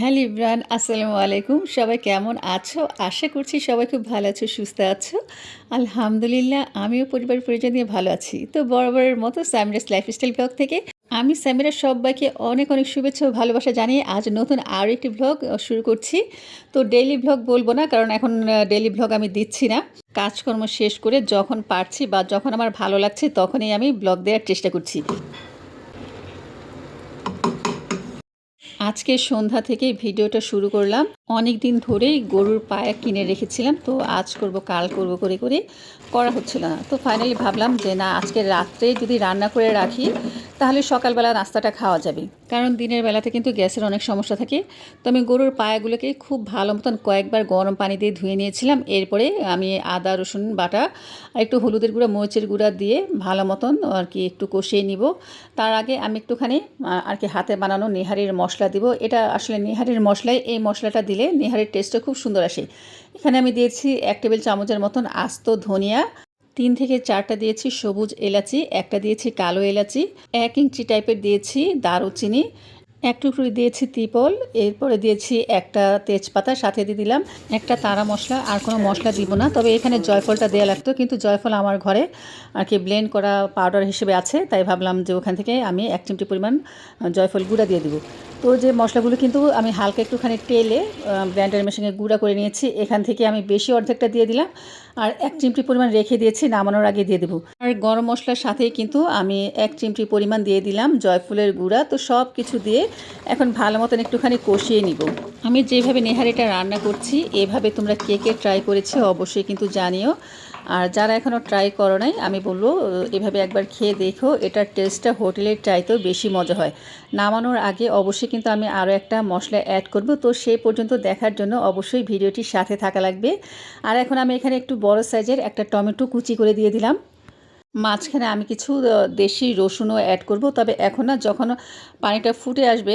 Hello Ibran আসসালামু আলাইকুম। সবাই কেমন আছো? আশা করছি সবাই খুব ভালো আছো, সুস্থ আছো। আলহামদুলিল্লাহ, আমিও পরিবার পরিজন নিয়ে ভালো আছি। তো বরাবরের মতো স্যামিরাস লাইফস্টাইল ব্লগ থেকে আমি স্যামিরা সবাইকে অনেক অনেক শুভেচ্ছা ও ভালোবাসা জানিয়ে আজ নতুন আরও একটি ব্লগ শুরু করছি। তো ডেইলি ব্লগ বলব না, কারণ এখন ডেইলি ব্লগ আমি দিচ্ছি না। কাজকর্ম শেষ করে যখন পারছি বা যখন আমার ভালো লাগছে, তখনই আমি ব্লগ দেওয়ার চেষ্টা করছি। আজকে সন্ধ্যা থেকে ভিডিওটা শুরু করলাম। অনেক দিন ধরেই গরুর পায়া কিনে রেখেছিলাম, তো আজ করব, কাল করব করে করে করা হচ্ছিল না। তো ফাইনালি ভাবলাম যে না, আজকে রাত্রে যদি রান্না করে রাখি তাহলে সকালবেলা নাস্তাটা খাওয়া যাবে। কারণ দিনের বেলাতে কিন্তু গ্যাসের অনেক সমস্যা থাকে। তো আমি গরুর পায়াগুলোকে খুব ভালো মতন কয়েকবার গরম পানি দিয়ে ধুয়ে নিয়েছিলাম। এরপরে আমি আদা, রসুন, বাটা, আর একটু হলুদের গুঁড়া, মরিচের গুঁড়া দিয়ে ভালো মতন আর কি একটু কষিয়ে নিব। তার আগে আমি একটুখানি আর কি হাতে বানানো নেহারির মশলা দিব। এটা আসলে নেহারির মশলায় এই মশলাটা দিলে নেহারির টেস্টটা খুব সুন্দর আসে। এখানে আমি দিয়েছি এক টেবিল চামচের মতন আস্ত ধনিয়া। তিন থেকে চারটা দিয়েছি সবুজ এলাচি, একটা দিয়েছি কালো এলাচি, এক ইঞ্চি টাইপের দিয়েছি দারুচিনি, এক টুকরো দিয়েছি তিপল, এরপরে দিয়েছি একটা তেজপাতা, সাথে দিয়ে দিলাম একটা তারা মশলা, আর কোনো মশলা দিব না। তবে এখানে জয়ফলটা দেওয়া লাগতো, কিন্তু জয়ফল আমার ঘরে আর কি ব্লেন্ড করা পাউডার হিসেবে আছে, তাই ভাবলাম যে ওখান থেকে আমি এক চিমটি পরিমাণ জয়ফল গুঁড়া দিয়ে দিব। তো যে মশলাগুলো কিন্তু আমি হালকা একটুখানি তেলে ব্ল্যান্ডার মেশিনে গুঁড়া করে নিয়েছি। এখান থেকে আমি বেশি অর্ধেকটা দিয়ে দিলাম। আর এক চিমটি পরিমাণ রেখে দিয়েছি, নামানোর আগে দিয়ে দেবো। আর গরম মশলার সাথেই কিন্তু আমি এক চিমটি পরিমাণ দিয়ে দিলাম জয়ফুলের গুঁড়া। তো সব কিছু দিয়ে এখন ভালো মতন একটুখানি কষিয়ে নিব। আমি যেভাবে নেহারিটা রান্না করছি, এভাবে তোমরা কে কে ট্রাই করেছে অবশ্যই কিন্তু জানিও। আর যারা এখনও ট্রাই করো নাই, আমি বলব, এভাবে একবার খেয়ে দেখো, এটার টেস্টটা হোটেলের চাইতেও বেশি মজা হয়। নামানোর আগে অবশ্যই কিন্তু আমি আরও একটা মশলা অ্যাড করব, তো সেই পর্যন্ত দেখার জন্য অবশ্যই ভিডিওটির সাথে থাকা লাগবে। আর এখন আমি এখানে একটু বড় সাইজের একটা টমেটো কুচি করে দিয়ে দিলাম। মাঝখানে আমি কিছু দেশি রসুনও অ্যাড করব। তবে এখন না, যখন পানিটা ফুটে আসবে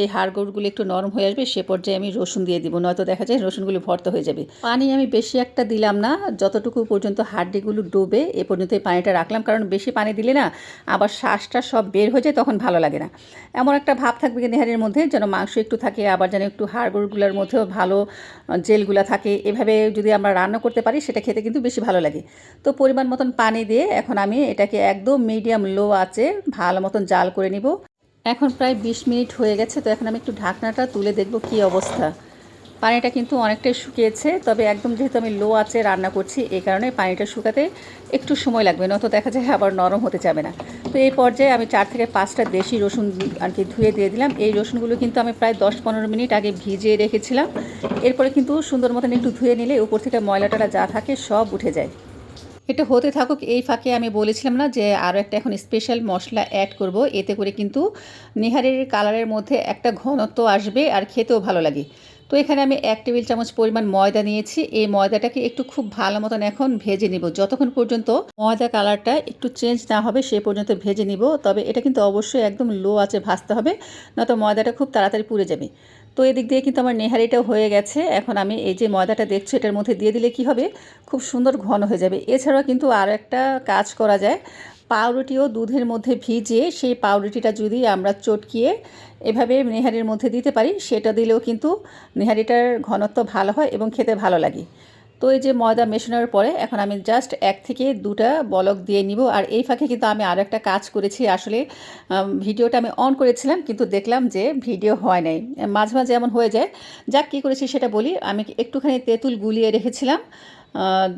এই হাড়গোড়গুলো একটু নরম হয়ে আসবে, সে পর্যায়ে আমি রসুন দিয়ে দিব। নয়তো দেখা যায় রসুনগুলো ভর্তা হয়ে যাবে। পানি আমি বেশি একটা দিলাম না, যতটুকু পর্যন্ত হাড্ডিগুলো ডুবে, এ পর্যন্ত এই পানিটা রাখলাম। কারণ বেশি পানি দিলে না, আবার শ্বাসটা সব বের হয়ে যায়, তখন ভালো লাগে না। এমন একটা ভাব থাকবে নেহারির মধ্যে, যেন মাংস একটু থাকে, আবার যেন একটু হাড়গোড়গুলোর মধ্যেও ভালো জেলগুলো থাকে। এভাবে যদি আমরা রান্না করতে পারি, সেটা খেতে কিন্তু বেশি ভালো লাগে। তো পরিমাণ মতন পানি দিয়ে এখন আমি এটাকে একদম মিডিয়াম লো আছে ভালো মতন জাল করে নিব। এখন প্রায় বিশ মিনিট হয়ে গেছে, তো এখন আমি একটু ঢাকনাটা তুলে দেখব কি অবস্থা। পানিটা কিন্তু অনেকটাই শুকিয়েছে, তবে একদম যেহেতু আমি লো আছে রান্না করছি, এই কারণে পানিটা শুকাতে একটু সময় লাগবে, নয়তো দেখা যায় আবার নরম হতে যাবে না। তো এই পর্যায়ে আমি চার থেকে পাঁচটা দেশি রসুন আর কি ধুয়ে দিয়ে দিলাম। এই রসুনগুলো কিন্তু আমি প্রায় দশ পনেরো মিনিট আগে ভিজিয়ে রেখেছিলাম। এরপরে কিন্তু সুন্দর মতন একটু ধুয়ে নিলে উপর থেকে ময়লাটা যা থাকে সব উঠে যায়। এটা হতে থাকুক, এই ফাঁকে আমি বলেছিলাম না যে আরও একটা এখন স্পেশাল মশলা অ্যাড করব। এতে করে কিন্তু নেহারের কালারের মধ্যে একটা ঘনত্ব আসবে আর খেতেও ভালো লাগে। তো এখানে আমি এক টেবিল চামচ পরিমাণ ময়দা নিয়েছি। এই ময়দাটাকে একটু খুব ভালো মতন এখন ভেজে নিব। যতক্ষণ পর্যন্ত ময়দা কালারটা একটু চেঞ্জ না হবে, সে পর্যন্ত ভেজে নিব। তবে এটা কিন্তু অবশ্যই একদম লো আছে ভাজতে হবে, নয়তো ময়দাটা খুব তাড়াতাড়ি পুড়ে যাবে। তো এদিক দিয়ে কিন্তু আমার নেহারিটাও হয়ে গেছে। এখন আমি এই যে ময়দাটা দেখছ, এটার মধ্যে দিয়ে দিলে কি হবে? খুব সুন্দর ঘন হয়ে যাবে। এছাড়াও কিন্তু আর একটা কাজ করা যায়। পাউরুটিও দুধের মধ্যে ভিজিয়ে সেই পাউরুটিটা যদি আমরা চটকিয়ে এভাবে নেহারির মধ্যে দিতে পারি, সেটা দিলেও কিন্তু নেহারিটার ঘনত্ব ভালো হয় এবং খেতে ভালো লাগে। তো এই যে ময়দা মেশানোর পরে এখন আমি জাস্ট এক থেকে দুটা বলক দিয়ে নিব। আর এই ফাঁকে কিন্তু আমি আরও একটা কাজ করেছি। আসলে ভিডিওটা আমি অন করেছিলাম, কিন্তু দেখলাম যে ভিডিও হয় নাই। মাঝে মাঝে এমন হয়ে যায়। যাক, কী করেছি সেটা বলি। আমি একটুখানি তেঁতুল গুলিয়ে রেখেছিলাম।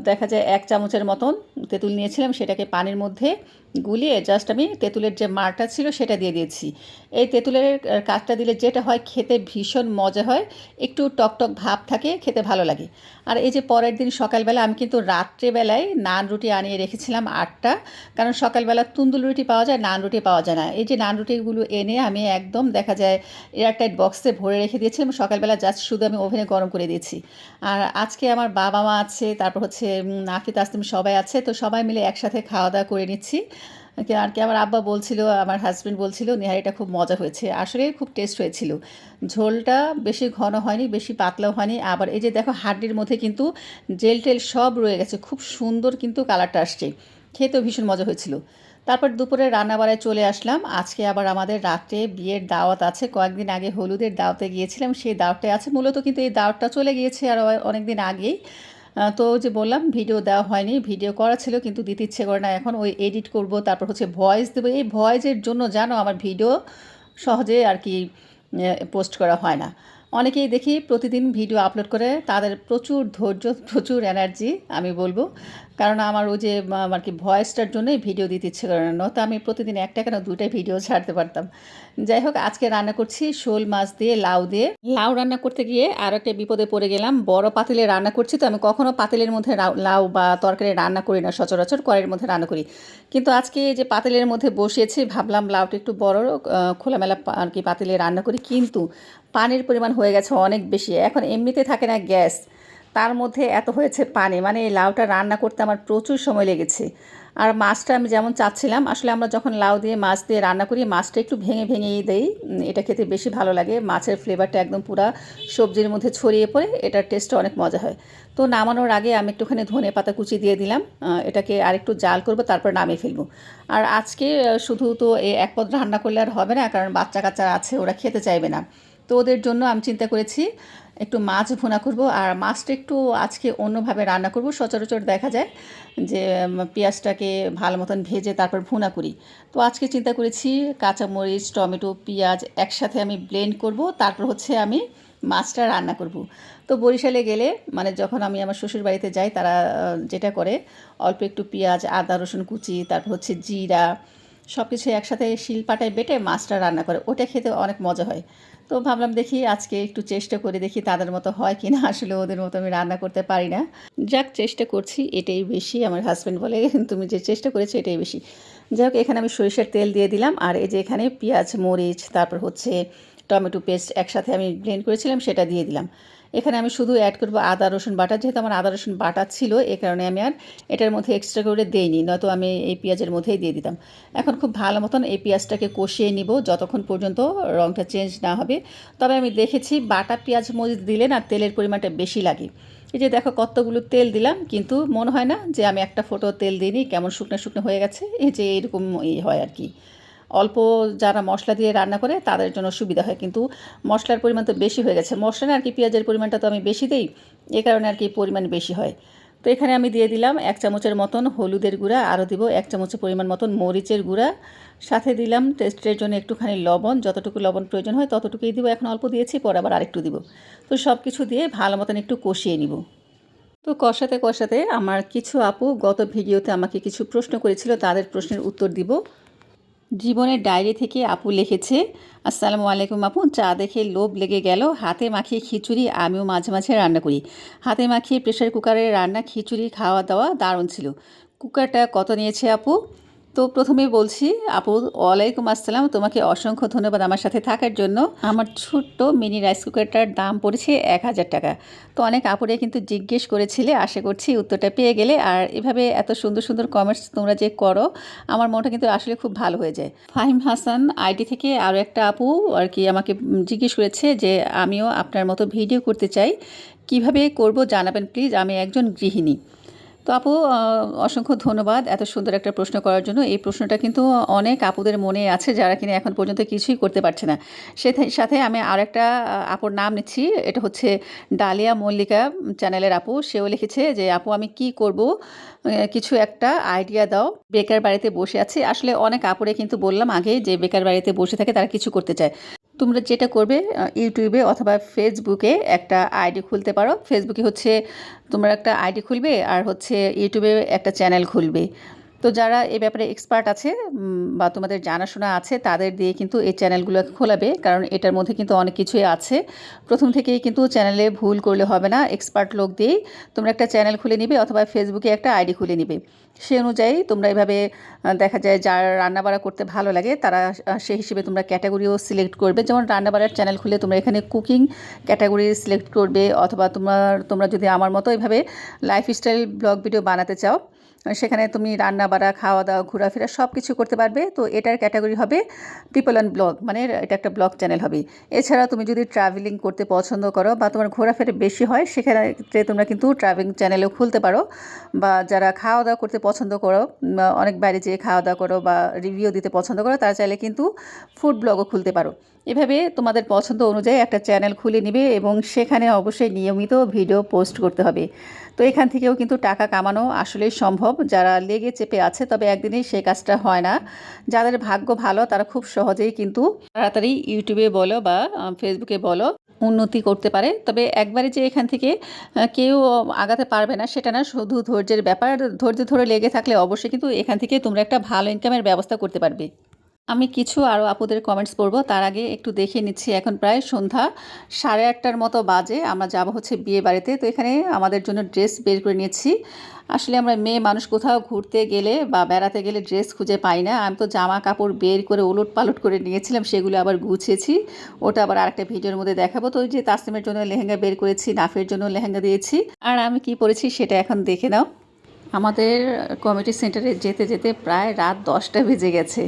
দেখা যায় এক চামচের মতন তেঁতুল নিয়েছিলাম, সেটাকে পানির মধ্যে গুলিয়ে জাস্ট আমি তেঁতুলের যে মারটা ছিল সেটা দিয়ে দিয়েছি। এই তেঁতুলের কাজটা দিলে যেটা হয় খেতে ভীষণ মজা হয়, একটু টকটক ভাব থাকে, খেতে ভালো লাগে। আর এই যে পরের দিন সকালবেলা আমি কিন্তু রাত্রেবেলায় নান রুটি আনিয়ে রেখেছিলাম আটটা, কারণ সকালবেলা তুন্দুল রুটি পাওয়া যায়, নান রুটি পাওয়া যায় না। এই যে নান রুটিগুলো এনে আমি একদম দেখা যায় এয়ারটাইট বক্সে ভরে রেখে দিয়েছিলাম সকালবেলা জাস্ট শুধু আমি ওভেনে গরম করে দিয়েছি। আর আজকে আমার বাবা মা আছে, তারপর হচ্ছে নাফিত আসলিম সবাই আছে, তো সবাই মিলে একসাথে খাওয়া দাওয়া করে নিচ্ছি। আর কি আমার আব্বা বলছিল, আমার হাজব্যান্ড বলছিল, নেহারিটা খুব মজা হয়েছে। আসলে খুব টেস্ট হয়েছিল। ঝোলটা বেশি ঘন হয়নি, বেশি পাতলাও হয়নি। আবার এই যে দেখো হাড্ডির মধ্যে কিন্তু জেল টেল সব রয়ে গেছে, খুব সুন্দর কিন্তু কালারটা আসছে। খেতেও ভীষণ মজা হয়েছিল। তারপর দুপুরে রান্নাবাড়ায় চলে আসলাম। আজকে আবার আমাদের রাত্রে বিয়ের দাওয়াত আছে। কয়েকদিন আগে হলুদের দাওয়াতে গিয়েছিলাম, সেই দাওয়াতটা আছে। মূলত কিন্তু এই দাওয়াতটা চলে গিয়েছে আর অনেক দিন আগেই। তো যে বললাম ভিডিও দেওয়া হয়নি ভিডিও করা ছিল কিন্তু দিতে ইচ্ছে করে না। এখন ওই এডিট করব, তারপর হচ্ছে ভয়েস দেবো। এই ভয়েসের জন্য জানো আমার ভিডিও সহজে আর কি পোস্ট করা হয় না। অনেকেই দেখি প্রতিদিন ভিডিও আপলোড করে, তাদের প্রচুর ধৈর্য, প্রচুর এনার্জি আমি বলব। কারণ আমার ওই যে আর কি ভয়েসটার জন্যই ভিডিও দিতে ইচ্ছে করে না। নয়তো আমি প্রতিদিন একটা কেন দুইটাই ভিডিও ছাড়তে পারতাম। যাই হোক, আজকে রান্না করছি শোল মাছ দিয়ে, লাউ দিয়ে। লাউ রান্না করতে গিয়ে আর একটা বিপদে পড়ে গেলাম। বড় পাতিলে রান্না করছি তো আমি কখনও পাতিলের মধ্যে লাউ বা তরকারি রান্না করি না, সচরাচর কড়ের মধ্যে রান্না করি। কিন্তু আজকে যে পাতিলের মধ্যে বসিয়েছি, ভাবলাম লাউটা একটু বড় খোলামেলা আর কি পাতিলে রান্না করি। কিন্তু পানির পরিমাণ হয়ে গেছে অনেক বেশি। এখন এমনিতে থাকে না গ্যাস। তার মধ্যে এত হয়েছে পানি। মানে এই লাউটা রান্না করতে আমার প্রচুর সময় লেগেছে। আর মাছটা আমি যেমন চাচ্ছিলাম, আসলে আমরা যখন লাউ দিয়ে মাছ দিয়ে রান্না করি, মাছটা একটু ভেঙে ভেঙেই দেই। এটা খেতে বেশি ভালো লাগে। মাছের ফ্লেভারটা একদম পুরা সবজির মধ্যে ছড়িয়ে পড়ে, এটার টেস্টটা অনেক মজা হয়। তো নামানোর আগে আমি একটুখানি ধনে পাতা কুচি দিয়ে দিলাম। এটাকে আরেকটু জাল করব, তারপর নামিয়ে ফেলব। আর আজকে শুধু তো এই এক পদ রান্না করলে আর হবে না, কারণ বাচ্চা কাচ্চা আছে, ওরা খেতে চাইবে না। তো ওদের জন্য আমি চিন্তা করেছি একটু মাছ ভুনা করব আর মাছটা একটু আজকে অন্যভাবে রান্না করব। সচরাচর দেখা যায় যে পেঁয়াজটাকে ভালো মতন ভেজে তারপর ভুনা করি। তো আজকে চিন্তা করেছি কাঁচামরিচ, টমেটো, পেঁয়াজ একসাথে আমি ব্লেন্ড করব, তারপর হচ্ছে আমি মাছটা রান্না করব। তো বরিশালে গেলে মানে যখন আমি আমার শ্বশুর বাড়িতে যাই, তারা যেটা করে, অল্প একটু পেঁয়াজ, আদা, রসুন কুচি, তারপর হচ্ছে জিরা সব কিছু একসাথে শিলপাটায় বেটে মাছটা রান্না করে। ওটা খেতে অনেক মজা হয়। তো ভাবলাম দেখি আজকে একটু চেষ্টা করে দেখি তাদের মতো হয় কি না আসলে ওদের মতো আমি রান্না করতে পারি না। যাক, চেষ্টা করছি, এটাই বেশি। আমার হাজব্যান্ড বলে, তুমি যে চেষ্টা করেছ, এটাই বেশি। যাই হোক, এখানে আমি সরিষার তেল দিয়ে দিলাম। আর এই যে এখানে পেঁয়াজ, মরিচ, তারপর হচ্ছে টমেটো পেস্ট একসাথে আমি ব্লেন্ড করেছিলাম, সেটা দিয়ে দিলাম। এখানে আমি শুধু অ্যাড করব আদা, রসুন বাটা। যেহেতু আমার আদা, রসুন বাটা ছিল, এ কারণে আমি আর এটার মধ্যে এক্সট্রা করে দেইনি, নয়তো আমি এই পেঁয়াজের মধ্যেই দিয়ে দিতাম। এখন খুব ভালো মতন এই পেঁয়াজটাকে কষিয়ে নিব, যতক্ষণ পর্যন্ত রঙটা চেঞ্জ না হবে। তবে আমি দেখেছি বাটা পেঁয়াজ মরিচ দিলে না তেলের পরিমাণটা বেশি লাগে। এই যে দেখো কতগুলো তেল দিলাম, কিন্তু মনে হয় না যে আমি একটা ফোটো তেল দিইনি, কেমন শুকনো শুকনো হয়ে গেছে, এই যে এরকম ই হয় আর কি। অল্প যারা মশলা দিয়ে রান্না করে, তাদের জন্য সুবিধা হয়। কিন্তু মশলার পরিমাণ তো বেশি হয়ে গেছে। মশলা না আর কি পেঁয়াজের পরিমাণটা তো আমি বেশি দিই, এ কারণে আর কি পরিমাণ বেশি হয়। তো এখানে আমি দিয়ে দিলাম এক চামচের মতন হলুদের গুঁড়া, আরও দিব এক চামচের পরিমাণ মতন মরিচের গুঁড়া। সাথে দিলাম টেস্টের জন্য একটুখানি লবণ, যতটুকু লবণ প্রয়োজন হয় ততটুকুই দিব। এখন অল্প দিয়েছি, পরে আবার আরেকটু দিব। তো সব কিছু দিয়ে ভালো মতন একটু কষিয়ে নিব। তো কষাতে কষাতে আমার কিছু আপু গত ভিডিওতে আমাকে কিছু প্রশ্ন করেছিল, তাদের প্রশ্নের উত্তর দিব। জীবনের ডায়েরি থেকে আপু লিখেছে, আসসালামু আলাইকুম আপু, চা দেখে লোভ লেগে গেল, হাতে মাখিয়ে খিচুড়ি, আমিও মাঝে মাঝে রান্না করি। হাতে মাখিয়ে প্রেশার কুকারে রান্না, খিচুড়ি, খাওয়া দাওয়া দারুণ ছিল। কুকারটা কত নিয়েছে আপু? তো প্রথমেই বলছি, আপু, ওয়ালাইকুম আসসালাম। তোমাকে অসংখ্য ধন্যবাদ আমার সাথে থাকার জন্য। আমার ছোট্ট মিনি রাইস কুকারটার দাম পড়েছে এক হাজার টাকা। তো অনেক আপুরে কিন্তু জিজ্ঞেস করেছিলে, আশা করছি উত্তরটা পেয়ে গেলে। আর এভাবে এত সুন্দর সুন্দর কমেন্টস তোমরা যে করো, আমার মনটা কিন্তু আসলে খুব ভালো হয়ে যায়। ফাহিম হাসান, আইডি থেকে আরও একটা আপু, আর কি আমাকে জিজ্ঞেস করেছে যে, আমিও আপনার মতো ভিডিও করতে চাই। কীভাবে করব জানাবেন প্লিজ? আমি একজন গৃহিণী। তো আপু অসংখ্য ধন্যবাদ এত সুন্দর একটা প্রশ্ন করার জন্য। এই প্রশ্নটা কিন্তু অনেক আপুদের মনে আছে যারা কিনা এখন পর্যন্ত কিছুই করতে পারছে না। সে সাথে আমি আর একটা আপুর নাম নিচ্ছি, এটা হচ্ছে ডালিয়া মল্লিকা চ্যানেলের আপু। সেও লিখেছে যে, আপু, আমি কি করব? কিছু একটা আইডিয়া দাও। বেকার বাড়িতে বসে আছি। আসলে অনেক আপুরে কিন্তু বললাম আগে যে, বেকার বাড়িতে বসে থাকে তারা কিছু করতে চায়। তোমরা যেটা করবে ইউটিউবে অথবা ফেসবুকে একটা আইডি খুলতে পারো। ফেসবুকে হচ্ছে তোমরা একটা আইডি খুলবে আর হচ্ছে ইউটিউবে একটা চ্যানেল খুলবে। তো যারা এ ব্যাপারে এক্সপার্ট আছে বা তোমাদের জানাশোনা আছে, তাদের দিয়ে কিন্তু এই চ্যানেলগুলো খোলাবে, কারণ এটার মধ্যে কিন্তু অনেক কিছুই আছে। প্রথম থেকেই কিন্তু চ্যানেলে ভুল করলে হবে না এক্সপার্ট লোক দিয়েই তোমরা একটা চ্যানেল খুলে নিবে অথবা ফেসবুকে একটা আইডি খুলে নিবে। সে অনুযায়ী তোমরা এভাবে দেখা যায় যার রান্নাবাড়া করতে ভালো লাগে, তারা সেই হিসেবে তোমরা ক্যাটাগরিও সিলেক্ট করবে। যেমন রান্নাবাড়ার চ্যানেল খুলে তোমরা এখানে কুকিং ক্যাটাগরি সিলেক্ট করবে, অথবা তোমার, তোমরা যদি আমার মতো এভাবে লাইফস্টাইল ব্লগ ভিডিও বানাতে চাও সেখানে তুমি রান্না বাড়া খাওয়া দাওয়া ঘোরাফেরা সব কিছু করতে পারবে। তো এটার ক্যাটাগরি হবে পিপল অ্যান্ড ব্লগ মানে এটা একটা ব্লগ চ্যানেল হবে। এছাড়া তুমি যদি ট্রাভেলিং করতে পছন্দ করো বা তোমার ঘোরাফেরা বেশি হয়, সেক্ষেত্রে তোমরা কিন্তু ট্রাভেলিং চ্যানেলও খুলতে পারো। বা যারা খাওয়া দাওয়া করতে পছন্দ করো অনেক বাইরে যেয়ে খাওয়া দাওয়া করো বা রিভিউ দিতে পছন্দ করো, তারা চাইলে কিন্তু ফুড ব্লগও খুলতে পারো। এভাবে তোমাদের পছন্দ অনুযায়ী একটা চ্যানেল খুলে নিবে এবং সেখানে অবশ্যই নিয়মিত ভিডিও পোস্ট করতে হবে। তো এখান থেকেও কিন্তু টাকা কামানো আসলেই সম্ভব। যারা লেগে চেপে আছে, তবে একদিনেই সেই কাজটা হয় না। যাদের ভাগ্য ভালো, তারা খুব সহজেই কিন্তু তাড়াতাড়ি ইউটিউবে বলো বা ফেসবুকে বলো উন্নতি করতে পারে। তবে একবারে যে এখান থেকে কেউ আগাতে পারবে না, সেটা না শুধু ধৈর্যের ব্যাপার। ধৈর্য ধরে লেগে থাকলে অবশ্যই কিন্তু এখান থেকে তোমরা একটা ভালো ইনকামের ব্যবস্থা করতে পারবে। আমি কিছু আরও আপুদের কমেন্টস পড়ব। তার আগে একটু দেখে নিচ্ছি, এখন প্রায় সন্ধ্যা সাড়ে আটটার মতো বাজে। আমরা যাব হচ্ছে বিয়ে বাড়িতে। তো এখানে আমাদের জন্য ড্রেস বের করে নিয়েছি। আসলে আমরা মেয়ে মানুষ কোথাও ঘুরতে গেলে বা বেড়াতে গেলে ড্রেস খুঁজে পাই না। আমি তো জামা কাপড় বের করে ওলট পালট করে নিয়েছিলাম, সেগুলো আবার গুছিয়েছি। ওটা আবার আরেকটা ভিডিওর মধ্যে দেখাবো। তো ওই যে তাসলিমের জন্য লেহেঙ্গা বের করেছি, নাফের জন্য লেহেঙ্গা দিয়েছি। আর আমি কি পরেছি সেটা এখন দেখে নাও। আমাদের কমিটি সেন্টারে যেতে যেতে প্রায় রাত দশটা বেজে গেছে।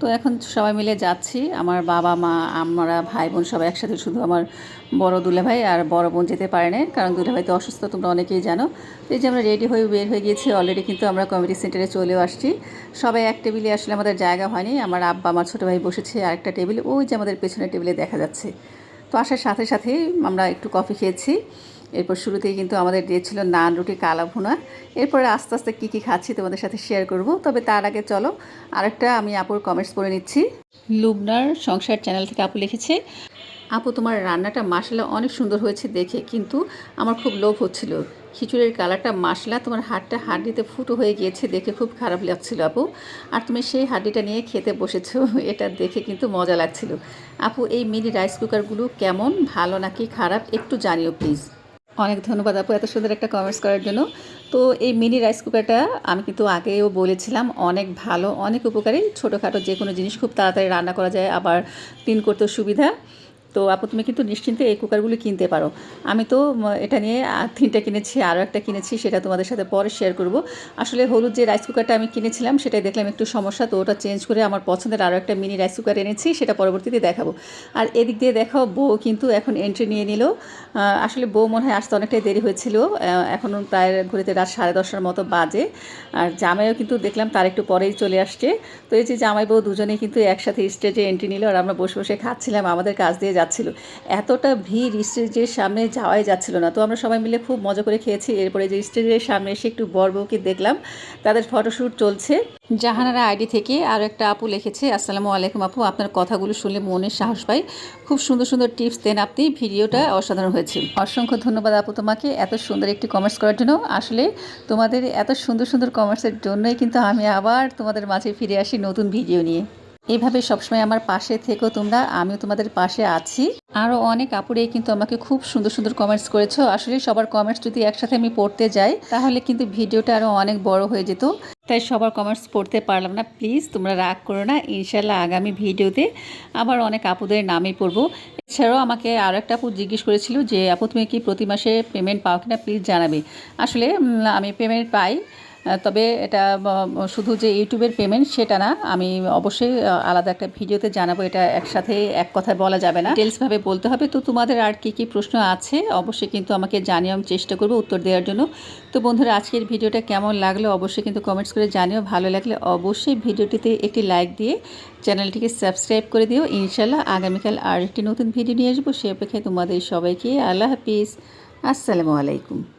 তো এখন সবাই মিলে যাচ্ছি। আমার বাবা, মা, আমরা ভাই বোন সবাই একসাথে, শুধু আমার বড় দুলাভাই আর বড় বোন যেতে পারে না কারণ দুলাভাই তো অসুস্থ, তোমরা অনেকেই জানো। তো এই যে আমরা রেডি হয়ে বের হয়ে গিয়েছি অলরেডি কিন্তু আমরা কমিটি সেন্টারে চলেও আসছি। সবাই এক টেবিলে আসলে আমাদের জায়গা হয়নি, আমার আব্বা, আমার ছোটো ভাই বসেছে আরেকটা টেবিল ওই যে আমাদের পেছনের টেবিলে দেখা যাচ্ছে। তো আসার সাথে সাথেই আমরা একটু কফি খেয়েছি। এরপর শুরুতেই কিন্তু আমাদের দিয়েছিল নান রুটি কালা ভুনা। এরপরে আস্তে আস্তে কী কী খাচ্ছি তোমাদের সাথে শেয়ার করব। তবে তার আগে চলো আরেকটা আমি আপুর কমেন্টস পড়ে নিচ্ছি। লুবনার সংসার চ্যানেল থেকে আপু লিখেছে আপু তোমার রান্নাটা মাসালা অনেক সুন্দর হয়েছে দেখে কিন্তু আমার খুব লোভ হচ্ছিল। খিচুড়ির কালারটা মাসলা তোমার হাড়টা হাড্ডিতে ফুটো হয়ে গিয়েছে দেখে খুব খারাপ লাগছিল আপু। আর তুমি সেই হাড্ডিটা নিয়ে খেতে বসেছো এটা দেখে কিন্তু মজা লাগছিল। আপু এই মিনি রাইস কুকারগুলো কেমন ভালো নাকি খারাপ একটু জানিও প্লিজ অনেক ধন্যবাদ আপু এত সুন্দর একটা কমেন্টস করার জন্য। তো এই মিনি রাইস কুকারটা আমি কিন্তু আগেও বলেছিলাম, অনেক ভালো, অনেক উপকারী। ছোটোখাটো যে কোনো জিনিস খুব তাড়াতাড়ি রান্না করা যায়, আবার ক্লিন করতেও সুবিধা। তো আপু, তুমি কিন্তু নিশ্চিন্তে এই কুকারগুলো কিনতে পারো। আমি তো এটা নিয়ে তিনটা কিনেছি, আরও একটা কিনেছি, সেটা তোমাদের সাথে পরে শেয়ার করব। আসলে হলুদ যে রাইস কুকারটা আমি কিনেছিলাম, সেটাই দেখলাম একটু সমস্যা, তো ওটা চেঞ্জ করে আমার পছন্দের আরও একটা মিনি রাইস কুকার এনেছি, সেটা পরবর্তীতে দেখাবো। আর এদিক দিয়ে দেখাও বউ কিন্তু এখন এন্ট্রি নিয়ে নিল। আসলে বউ মনে হয় আসতে অনেকটাই দেরি হয়েছিল। এখন প্রায় ঘুরেতে রাত সাড়ে দশটার মতো বাজে। আর জামাইও কিন্তু দেখলাম তার একটু পরেই চলে আসছে। তো এই যে জামাই বউ দুজনেই কিন্তু একসাথে স্টেজে এন্ট্রি নিল, আর আমরা বসে বসে খাচ্ছিলাম। আমাদের কাজ দিয়ে যাচ্ছিল। এতটা ভিড় স্টেজের সামনে যাওয়াই যাচ্ছিল না। তো আমরা সবাই মিলে খুব মজা করে খেয়েছি। এরপরে যে স্টেজের সামনে এসে একটু বর বউকে দেখলাম। তাদের ফটোশ্যুট চলছে। জাহানারা আইডি থেকে আরও একটা আপু লিখেছে, আসসালামু আলাইকুম আপু, আপনার কথাগুলো শুনলে মনে সাহস পাই। খুব সুন্দর সুন্দর টিপস দেন আপনি। ভিডিওটা অসাধারণ হয়েছে। অসংখ্য ধন্যবাদ আপু তোমাকে এত সুন্দর একটি কমেন্টস করার জন্য। আসলে তোমাদের এত সুন্দর সুন্দর কমেন্টসের জন্যই কিন্তু আমি আবার তোমাদের মাঝে ফিরে আসি নতুন ভিডিও নিয়ে। এভাবে সবসময় আমার পাশে থেকো তোমরা, আমিও তোমাদের পাশে আছি। আরও অনেক আপুরে কিন্তু আমাকে খুব সুন্দর সুন্দর কমেন্টস করেছ। আসলে সবার কমেন্টস যদি একসাথে আমি পড়তে যাই, তাহলে কিন্তু ভিডিওটা আরও অনেক বড় হয়ে যেত। তাই সবার কমেন্টস পড়তে পারলাম না। প্লিজ তোমরা রাগ করো না। ইনশাল্লাহ আগামী ভিডিওতে আবার অনেক আপুদের নামই পড়ব। এছাড়াও আমাকে আরও একটা আপু জিজ্ঞেস করেছিল যে, আপু, তুমি কি প্রতি মাসে পেমেন্ট পাও কিনা? প্লিজ জানাবে। আসলে আমি পেমেন্ট পাই। তবে এটা শুধু যে ইউটিউবের পেমেন্ট সেটা না, আমি অবশ্যই আলাদা একটা ভিডিওতে জানাব, এটা একসাথে এক কথায় বলা যাবে না। ডিটেলসভাবে বলতে হবে। তো তোমাদের আর কি কি প্রশ্ন আছে, অবশ্যই কিন্তু আমাকে জানিয়ে আমি চেষ্টা করব উত্তর দেওয়ার জন্য। তো বন্ধুরা, আজকের ভিডিওটা কেমন লাগল অবশ্যই কিন্তু কমেন্টস করে জানিও। ভালো লাগলে অবশ্যই ভিডিওটিতে একটি লাইক দিয়ে চ্যানেলটিকে সাবস্ক্রাইব করে দিও। ইনশাল্লাহ আগামীকাল আর একটি নতুন ভিডিও নিয়ে আসব। সে অপেক্ষায় তোমাদের সবাইকে আল্লাহ হাফিজ। আসসালামু আলাইকুম।